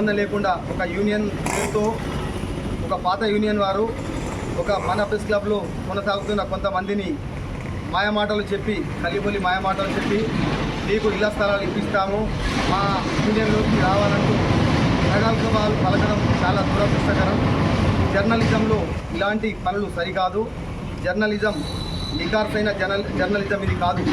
సంబంధం లేకుండా ఒక యూనియన్ పేరుతో ఒక పాత యూనియన్ వారు ఒక మన ప్రెస్ క్లబ్లో కొనసాగుతున్న కొంతమందిని మాయమాటలు చెప్పి కలిబొలి మాయమాటలు చెప్పి మీకు ఇళ్ళ స్థలాలు ఇప్పిస్తాము. మా యూనియన్లోకి రావాలంటూ ప్రగల్భాలు పలకడం చాలా దురదృష్టకరం. జర్నలిజంలో ఇలాంటి పనులు సరికాదు. జర్నలిజం నికార్సైన జర్నల్ జర్నలిజం ఇది కాదు.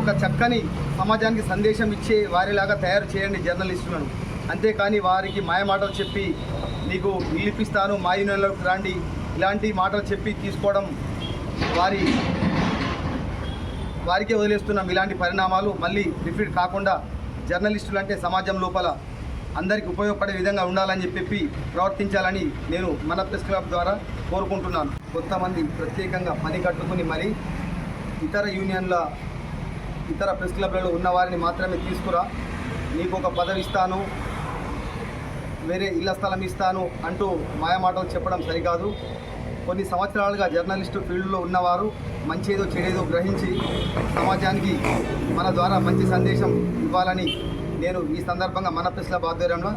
ఒక చక్కని సమాజానికి సందేశం ఇచ్చే వారిలాగా తయారు చేయండి జర్నలిస్టులను. అంతేకాని వారికి మాయమాటలు చెప్పి నీకు ఇల్లు ఇప్పిస్తాను మా యూనియన్లోకి రాండి. ఇలాంటి మాటలు చెప్పి తీసుకోవడం వారి వారికే వదిలేస్తున్నాం ఇలాంటి పరిణామాలు. మళ్ళీ రిపీట్ కాకుండా జర్నలిస్టులు అంటే సమాజం లోపల అందరికీ ఉపయోగపడే విధంగా ఉండాలని చెప్పి ప్రవర్తించాలని నేను మన ప్రెస్ క్లబ్ ద్వారా కోరుకుంటున్నాను. కొంతమంది ప్రత్యేకంగా పని కట్టుకుని మరి ఇతర యూనియన్ల ఇతర ప్రెస్ క్లబ్లలో ఉన్న వారిని మాత్రమే తీసుకురా. నీకు ఒక పదవి ఇస్తాను. వేరే ఇళ్ళ స్థలం ఇస్తాను అంటూ మాయమాటలు చెప్పడం సరికాదు. కొన్ని సంవత్సరాలుగా జర్నలిస్టు ఫీల్డ్లో ఉన్నవారు మంచేదో చెడేదో గ్రహించి సమాజానికి మన ద్వారా మంచి సందేశం ఇవ్వాలని నేను ఈ సందర్భంగా మన ప్రెస్ క్లబ్ ఆధ్వర్యంలో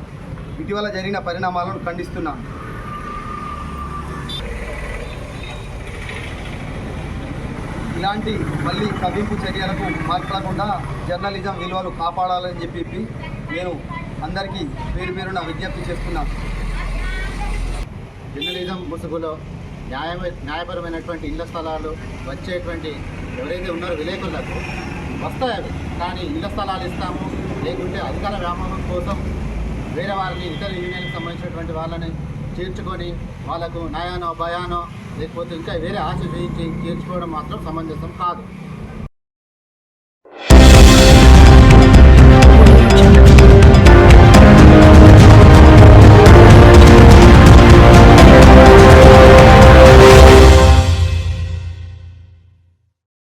ఇటీవల జరిగిన పరిణామాలను ఖండిస్తున్నాను. ఇలాంటి మళ్ళీ కవింపు చర్యలకు మాట్లాడకుండా జర్నలిజం విలువలు కాపాడాలని చెప్పి నేను అందరికీ పేరు పేరున విజ్ఞప్తి చేస్తున్నాను జర్నలిజం ముసుగులో న్యాయ న్యాయపరమైనటువంటి ఇళ్ళ స్థలాలు వచ్చేటువంటి ఎవరైతే ఉన్నారో విలేకరులకు వస్తాయి అవి. కానీ ఇళ్ళ స్థలాలు ఇస్తాము లేకుంటే అధికార వ్యామోహం కోసం వేరే వారిని ఇతర యూనియన్కి సంబంధించినటువంటి వాళ్ళని చేర్చుకొని వాళ్ళకు నయానో భయానో లేకపోతే ఇంకా వేరే ఆశ చేయించి చేర్చుకోవడం మాత్రం సమంజసం కాదు.